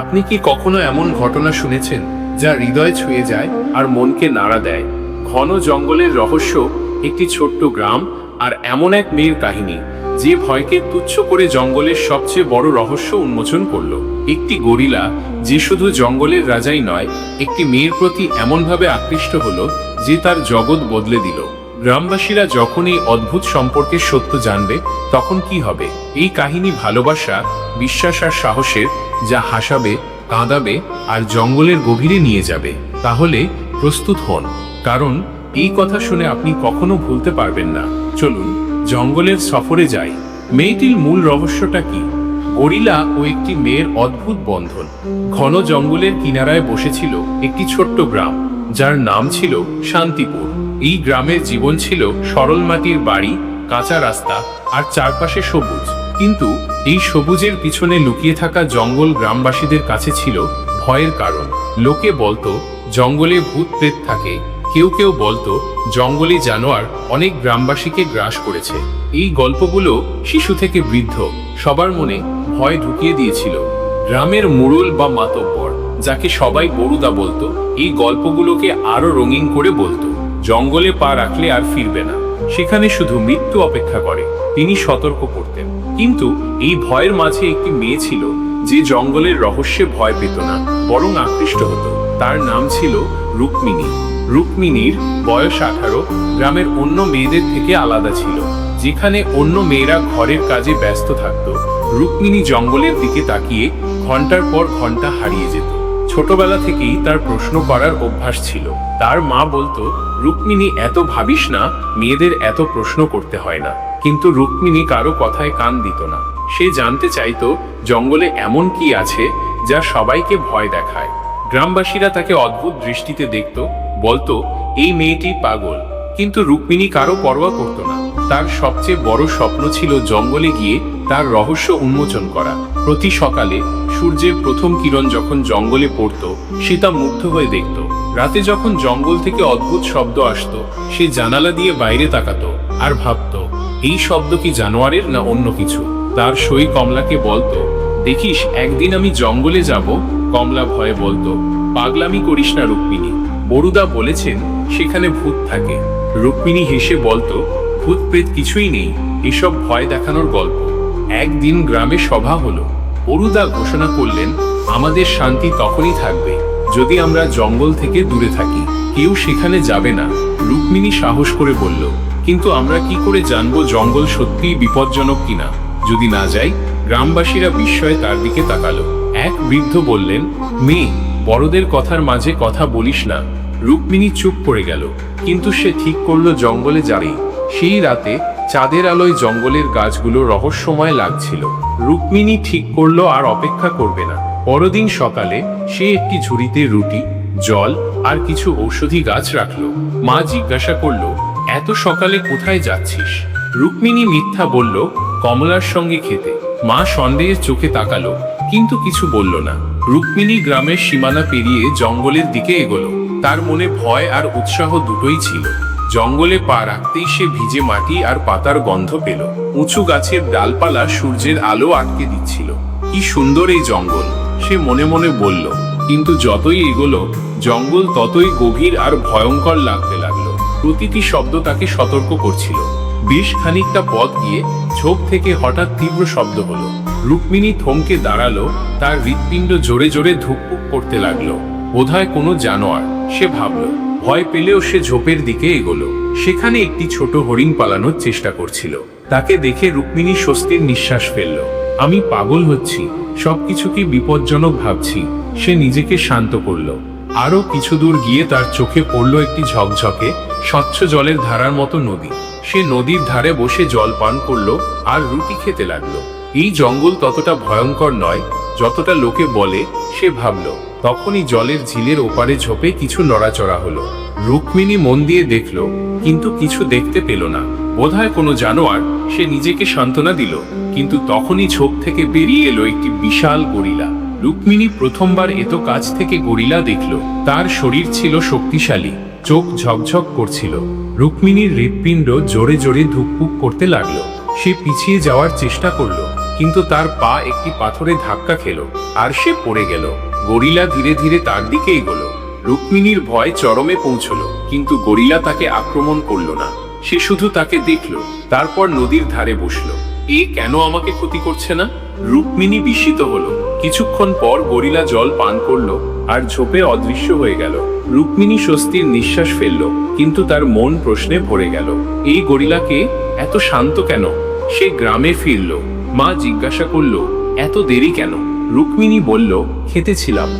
আপনি কি কখনো এমন ঘটনা শুনেছেন যা হৃদয় ছুঁয়ে যায় আর মনকে নাড়া দেয়? ঘন জঙ্গলের রহস্য, একটি ছোট্ট গ্রাম আর এমন এক মেয়ের কাহিনী, যে ভয়কে তুচ্ছ করে জঙ্গলের সবচেয়ে বড় রহস্য উন্মোচন করল। একটি গরিলা, যে শুধু জঙ্গলের রাজাই নয়, একটি মেয়ের প্রতি এমনভাবে আকৃষ্ট হলো যে তার জগৎ বদলে দিল। গ্রামবাসীরা যখন এই অদ্ভুত সম্পর্কের সত্য জানবে, তখন কি হবে? এই কাহিনী ভালোবাসা, বিশ্বাস আর সাহসের যা হাসাবে, কাঁদাবে আর জঙ্গলের গভীরে নিয়ে যাবে, তাহলে প্রস্তুত হন। কারণ এই কথা শুনে আপনি কখনো ভুলতে পারবেন না। চলুন, জঙ্গলের সফরে যাই। মেয়েটির মূল রহস্যটা কি? গরিলা ও একটি মেয়ের অদ্ভুত বন্ধন। ঘন জঙ্গলের কিনারায় বসেছিল একটি ছোট্ট গ্রাম, যার নাম ছিল শান্তিপুর। এই গ্রামের জীবন ছিল সরল মাটির বাড়ি, কাঁচা রাস্তা আর চারপাশে সবুজ। কিন্তু এই সবুজের পিছনে লুকিয়ে থাকা জঙ্গল গ্রামবাসীদের কাছে ছিল ভয়ের কারণ। লোকে বলতো, জঙ্গলে ভূত প্রেত থাকে। কেউ কেউ বলতো, জঙ্গলে জানোয়ার অনেক গ্রামবাসীকে গ্রাস করেছে। এই গল্পগুলো শিশু থেকে বৃদ্ধ সবার মনে ভয় ঢুকিয়ে দিয়েছিল। গ্রামের মুরুল বা মাতব্বর, যাকে সবাই বড়ুদা বলতো, এই গল্পগুলোকে আরও রঙিন করে বলতো। জঙ্গলে পা রাখলে আর ফিরবে না। সেখানে শুধু মৃত্যু অপেক্ষা করে। তিনি সতর্ক করতেন। কিন্তু এই ভয়ের মাঝে একটি মেয়ে ছিল যে জঙ্গলের রহস্যে ভয় পেত না, বরং আকৃষ্ট হতো। তার নাম ছিল রুক্মিণী। রুক্মিণীর বয়স আঠারো, গ্রামের অন্য মেয়েদের থেকে আলাদা ছিল। যেখানে অন্য মেয়েরা ঘরের কাজে ব্যস্ত থাকত। রুক্মিণী জঙ্গলের দিকে তাকিয়ে ঘণ্টার পর ঘণ্টা হারিয়ে যেত। ছোটবেলা থেকেই তার প্রশ্ন করার অভ্যাস ছিল। তার মা বলতো, রুক্মিণী, এত ভাবিস না, মেয়েদের এত প্রশ্ন করতে হয় না। কিন্তু রুক্মিণী কারও কথায় কান দিত না। সে জানতে চাইতো, জঙ্গলে এমন কি আছে যা সবাইকে ভয় দেখায়। গ্রামবাসীরা তাকে অদ্ভুত দৃষ্টিতে দেখত, বলতো, এই মেয়েটি পাগল। কিন্তু রুক্মিণী কারও পরোয়া করত না। তার সবচেয়ে বড় স্বপ্ন ছিল জঙ্গলে গিয়ে তার রহস্য উন্মোচন করা। প্রতি সকালে সূর্যের প্রথম কিরণ যখন জঙ্গলে পড়তো, সে তা মুগ্ধ হয়ে দেখত। রাতে যখন জঙ্গল থেকে অদ্ভুত শব্দ আসতো, সে জানালা দিয়ে বাইরে তাকাতো আর ভাবতো এই শব্দ কি জানোয়ারের না অন্য কিছু? তার সই কমলাকে বলতো, দেখিস, একদিন আমি জঙ্গলে যাব, কমলা ভয়ে বলতো, পাগলামি করিস না রুক্মিণী। বড়ুদা বলেছেন, সেখানে ভূত থাকে। রুক্মিণী হেসে বলতো ভূত প্রেত কিছুই নেই, এসব ভয় দেখানোর গল্প। একদিন গ্রামে সভা হলো। বরুদা ঘোষণা করলেন, আমাদের শান্তি তখনই থাকবে, যদি আমরা জঙ্গল থেকে দূরে থাকি। কেউ সেখানে যাবে না। রুক্মিণী সাহস করে বলল কিন্তু আমরা কি করে জানব জঙ্গল সত্যিই বিপজ্জনক কিনা? যদি না যাই, গ্রামবাসীরা বিস্ময়ে তার দিকে তাকালো। এক বৃদ্ধ বললেন, মেয়ে, বড়দের কথার মাঝে কথা বলিস না। রুক্মিণী চুপ করে গেল। কিন্তু সে ঠিক করল জঙ্গলে যাবে। সেই রাতে চাঁদের আলোয় জঙ্গলের গাছগুলো রহস্যময় লাগছিল। রুক্মিণী ঠিক করল আর অপেক্ষা করবে না। পরদিন সকালে সে একটি ঝুড়িতে রুটি, জল আর কিছু ঔষধি গাছ রাখল। মা জিজ্ঞাসা করল এত সকালে কোথায় যাচ্ছিস? রুক্মিণী মিথ্যা বলল, কমলার সঙ্গে খেতে। মা সন্দেহের চোখে তাকালো, কিন্তু কিছু বলল না। রুক্মিণী গ্রামের সীমানা পেরিয়ে জঙ্গলের দিকে এগোলো। তার মনে ভয় আর উৎসাহ দুটোই ছিল। জঙ্গলে পা রাখতেই সে ভিজে মাটি আর পাতার গন্ধ পেল। উঁচু গাছের ডালপালা সূর্যের আলো আটকে দিচ্ছিল। কি সুন্দর এই জঙ্গল, সে মনে মনে বলল। কিন্তু যতই এগোলো, জঙ্গল ততই গভীর আর ভয়ঙ্কর লাগতে লাগল। প্রতিটি শব্দ তাকে সতর্ক করছিল। বেশ খানিকটা পথ গিয়ে ঝোপ থেকে হঠাৎ তীব্র শব্দ হলো। রুক্মিণী থমকে দাঁড়াল, তার হৃৎপিণ্ড জোরে জোরে ধুকপুক করতে লাগল। বোধহয় কোনো জানোয়ার, সে ভাবলো, ভয় পেলেও সে ঝোপের দিকে এগোলো। সেখানে একটি ছোট হরিণ পালানোর চেষ্টা করছিল। তাকে দেখে রুক্মিণী স্বস্তির নিঃশ্বাস ফেলল। আমি পাগল হচ্ছি, সবকিছু কি বিপজ্জনক ভাবছি। সে নিজেকে শান্ত করল। আরও কিছু দূর গিয়ে তার চোখে পড়ল একটি ঝকঝকে, স্বচ্ছ জলের ধারার মতো নদী। সে নদীর ধারে বসে জল পান করল আর রুটি খেতে লাগল। এই জঙ্গল ততটা ভয়ঙ্কর নয়, যতটা লোকে বলে, সে ভাবল। তখনই জলের ঝিলের ওপারে ঝোপে কিছু নড়াচড়া হলো। রুক্মিণী মন দিয়ে দেখল, কিন্তু কিছু দেখতে পেল না। বোধহয় কোনো জানোয়ার, সে নিজেকে সান্ত্বনা দিল, কিন্তু তখনই ঝোপ থেকে বেরিয়ে এলো একটি বিশাল গরিলা। রুক্মিণী প্রথমবার এত কাছ থেকে গরিলা দেখল। তার শরীর ছিল শক্তিশালী, চোখ ঝকঝক করছিল। রুক্মিণীর হৃৎপিণ্ড জোরে জোরে ধুকপুক করতে লাগল। সে পিছিয়ে যাওয়ার চেষ্টা করল, কিন্তু তার পা একটি পাথরে ধাক্কা খেলো, আর সে পড়ে গেল। গরিলা ধীরে ধীরে তার দিকে এগোলো। রুক্মিণীর ভয় চরমে পৌঁছলো, কিন্তু গরিলা তাকে আক্রমণ করল না। সে শুধু তাকে দেখল, তারপর নদীর ধারে বসল। এ কেন আমাকে ক্ষতি করছে না? রুক্মিণী বিস্মিত হলো। কিছুক্ষণ পর গরিলা জল পান করল আর ঝোপে অদৃশ্য হয়ে গেল। রুক্মিণী স্বস্তির নিঃশ্বাস ফেলল, কিন্তু তার মন প্রশ্নে ভরে গেল। এই গরিলাকে এত শান্ত কেন? সে গ্রামে ফিরল। মা জিজ্ঞাসা করল, এত দেরি কেন? রুক্মিণী বলল, খেতেছিলাম।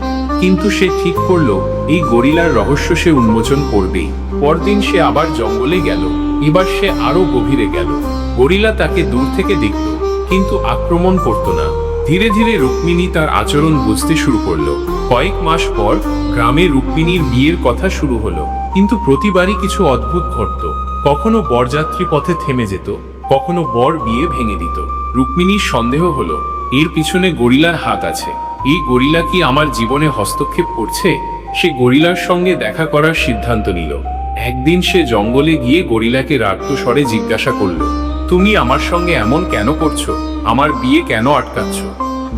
কিন্তু সে ঠিক করল, এই গরিলার রহস্য সে উন্মোচন করবেই। পরদিন সে আবার জঙ্গলে গেল। এবার সে আরও গভীরে গেল। গরিলা তাকে দূর থেকে দেখল, কিন্তু আক্রমণ করত না। ধীরে ধীরে রুক্মিণী তার আচরণ বুঝতে শুরু করল। কয়েক মাস পর গ্রামে রুক্মিণীর বিয়ের কথা শুরু হলো। কিন্তু প্রতিবারই কিছু অদ্ভুত ঘটত। কখনো বরযাত্রী পথে থেমে যেত, কখনো বর বিয়ে ভেঙে দিত। রুক্মিণীর সন্দেহ হলো, এর পিছনে গরিলার হাত আছে। এই গরিলা কি আমার জীবনে হস্তক্ষেপ করছে? সে গরিলার সঙ্গে দেখা করার সিদ্ধান্ত নিল। একদিন সে জঙ্গলে গিয়ে গরিলাকে রাগ্য স্বরে জিজ্ঞাসা করল, তুমি আমার সঙ্গে এমন কেন করছ? আমার বিয়ে কেন আটকাচ্ছ?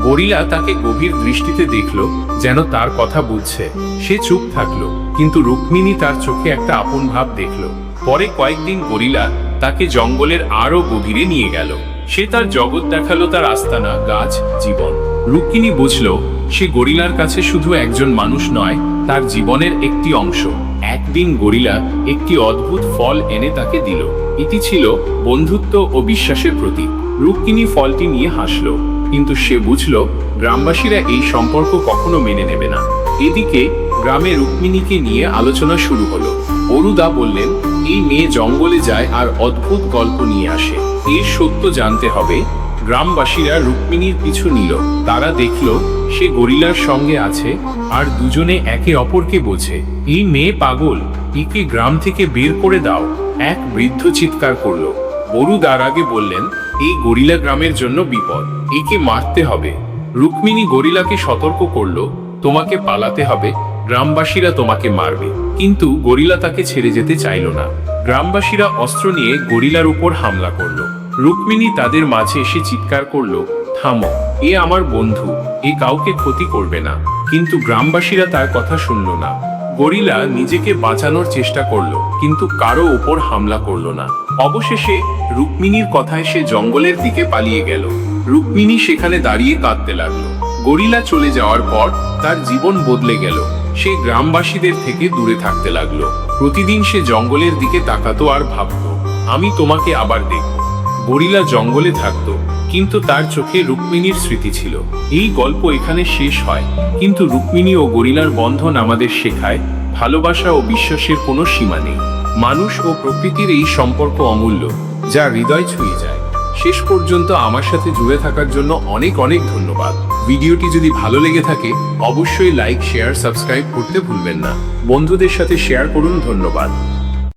গরিলা তাকে গভীর দৃষ্টিতে দেখল, যেন তার কথা বুঝছে। সে চুপ থাকল, কিন্তু রুক্মিণী তার চোখে একটা আপন ভাব দেখল। পরে কয়েকদিন গরিলা তাকে জঙ্গলের আরও গভীরে নিয়ে গেল। সে তার জগৎ দেখাল তার আস্তানা, গাছ, জীবন। রুক্মিণী বুঝল, সে গরিলার কাছে শুধু একজন মানুষ নয়, তার জীবনের একটি অংশ। একদিন গরিলা একটি অদ্ভুত ফল এনে তাকে দিল। এটি ছিল বন্ধুত্ব ও বিশ্বাসের প্রতীক। রুক্মিণী ফলটি নিয়ে হাসলো। কিন্তু সে বুঝল, গ্রামবাসীরা এই সম্পর্ক কখনো মেনে নেবে না। এদিকে গ্রামে রুক্মিণীকে নিয়ে আলোচনা শুরু হলো। অরুদা বললেন, এই মেয়ে জঙ্গলে যায় আর অদ্ভুত গল্প নিয়ে আসে। এর সত্য জানতে হবে। গ্রামবাসীরা রুক্মিণীর পিছু নিল। তারা দেখল, সে গরিলার সঙ্গে আছে আর দুজনে একে অপরকে বোঝে। এই মেয়ে পাগল, একে গ্রাম থেকে বের করে দাও। এক বৃদ্ধ চিৎকার করল। বরু তার আগে বললেন এই গরিলা গ্রামের জন্য বিপদ। একে মারতে হবে। রুক্মিণী গরিলাকে সতর্ক করল, তোমাকে পালাতে হবে, গ্রামবাসীরা তোমাকে মারবে। কিন্তু গরিলা তাকে ছেড়ে যেতে চাইল না। গ্রামবাসীরা অস্ত্র নিয়ে গরিলার উপর হামলা করল। রুক্মিণী তাদের মাঝে এসে চিৎকার করল, থামো, এ আমার বন্ধু, এ কাউকে ক্ষতি করবে না। কিন্তু গ্রামবাসীরা তার কথা শুনল না। গরিলা নিজেকে বাঁচানোর চেষ্টা করল, কিন্তু কারও ওপর হামলা করল না। অবশেষে রুক্মিণীর কথায় সে জঙ্গলের দিকে পালিয়ে গেল। রুক্মিণী সেখানে দাঁড়িয়ে কাঁদতে লাগল। গরিলা চলে যাওয়ার পর তার জীবন বদলে গেল। সে গ্রামবাসীদের থেকে দূরে থাকতে লাগল। প্রতিদিন সে জঙ্গলের দিকে তাকাতো আর ভাবতো, আমি তোমাকে আবার দেখব। গরিলা জঙ্গলে থাকতো, কিন্তু তার চোখে রুক্মিণীর স্মৃতি ছিল। এই গল্প এখানে শেষ হয়, কিন্তু রুক্মিণী ও গরিলার বন্ধন আমাদের শেখায়, ভালোবাসা ও বিশ্বাসের কোনো সীমা নেই। মানুষ ও প্রকৃতির এই সম্পর্ক অমূল্য, যা হৃদয় ছুঁয়ে যায়। শেষ পর্যন্ত আমার সাথে জুড়ে থাকার জন্য অনেক অনেক ধন্যবাদ। ভিডিওটি যদি ভালো লেগে থাকে, অবশ্যই লাইক, শেয়ার, সাবস্ক্রাইব করতে ভুলবেন না। বন্ধুদের সাথে শেয়ার করুন, ধন্যবাদ।